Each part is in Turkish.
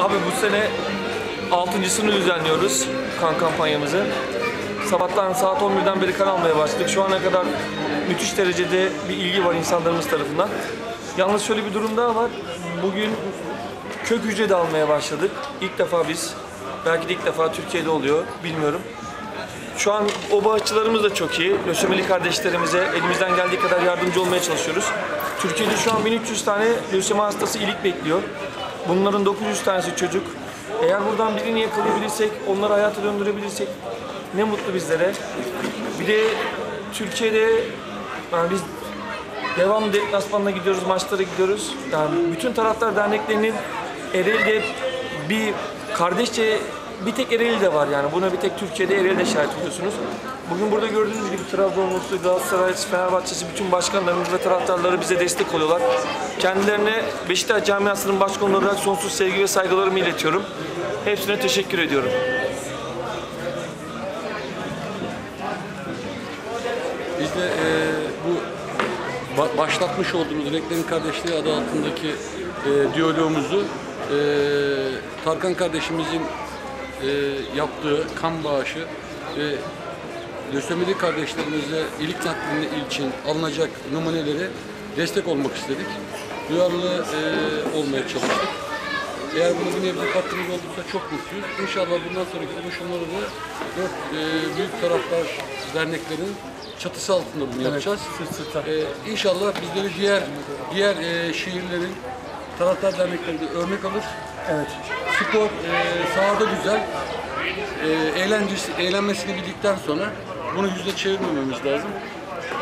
Abi bu sene altıncısını düzenliyoruz kan kampanyamızı. Sabahtan saat 11'den beri kan almaya başladık. Şu ana kadar müthiş derecede bir ilgi var insanlarımız tarafından. Yalnız şöyle bir durum daha var. Bugün kök hücre de almaya başladık. İlk defa biz, belki de ilk defa Türkiye'de oluyor, bilmiyorum. Şu an o bağışçılarımız da çok iyi. Lösemili kardeşlerimize elimizden geldiği kadar yardımcı olmaya çalışıyoruz. Türkiye'de şu an 1300 tane lösemi hastası ilik bekliyor. Bunların 900 tanesi çocuk. Eğer buradan birini yakalayabilirsek, onları hayata döndürebilirsek ne mutlu bizlere. Bir de Türkiye'de yani biz devam deplasmanına gidiyoruz, maçlara gidiyoruz. Yani bütün taraftar derneklerinin Ereğli'de bir kardeşçe bir tek Ereğli'de var yani. Buna bir tek Türkiye'de Ereğli'de şahit oluyorsunuz. Bugün burada gördüğünüz gibi Trabzonlusu, Galatasaray, Fenerbahçe'si bütün başkanlarımız ve taraftarları bize destek oluyorlar. Kendilerine Beşiktaş Camiası'nın başkanı olarak sonsuz sevgi ve saygılarımı iletiyorum. Hepsine teşekkür ediyorum. Biz de e, bu ba- başlatmış olduğumuz Renklerin Kardeşliği adı altındaki e, diyalogumuzu e, Tarkan kardeşimizin e, yaptığı kan bağışı ve lösemili kardeşlerimize ilik naklini için alınacak numuneleri destek olmak istedik. Duyarlı e, olmaya çalıştık. Eğer bunu bir nebze katkımız olduysa çok mutluyuz. İnşallah bundan sonraki oluşumları da dört e, büyük taraftar derneklerin çatısı altında bunu yapacağız. sırt sırta. E, inşallah bizleri diğer diğer e, şehirlerin taraftar dernekleri de örnek alır. Evet. Spor e, sahada güzel. E, eğlencesi, eğlenmesini bildikten sonra bunu yüzde çevirmememiz lazım.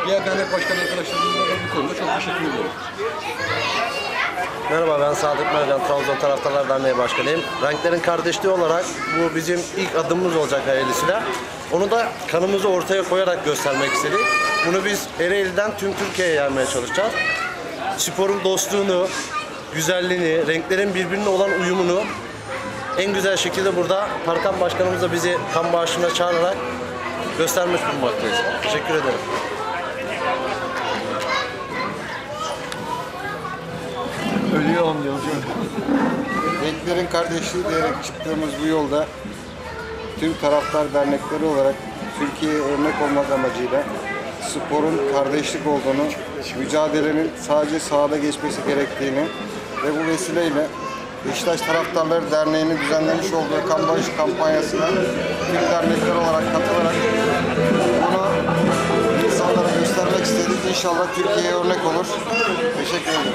Diğer dernek başkan arkadaşlarımıza da bu konuda çok teşekkür ediyorum. Merhaba ben Sadık Mercan, Trabzon Taraftarlar Derneği Başkanıyım. Renklerin kardeşliği olarak bu bizim ilk adımımız olacak hayırlısıyla. Onu da kanımızı ortaya koyarak göstermek istedik. Bunu biz Ereğli'den tüm Türkiye'ye yaymaya çalışacağız. Sporun dostluğunu, güzelliğini, renklerin birbirine olan uyumunu en güzel şekilde burada Tarkan Başkanımız da bizi kan bağışına çağırarak göstermiş bulunmaktayız. Teşekkür ederim. Ölüyorum diyorum. Renklerin kardeşliği diyerek çıktığımız bu yolda tüm taraftar dernekleri olarak Türkiye'ye örnek olmak amacıyla sporun kardeşlik olduğunu, mücadelenin sadece sahada geçmesi gerektiğini ve bu vesileyle Beşiktaş Taraftarları Derneği'nin düzenlemiş olduğu bağış kampanyasına tüm dernekler olarak katılarak bunu insanlara göstermek istedik. İnşallah Türkiye'ye örnek olur. Teşekkür ederim.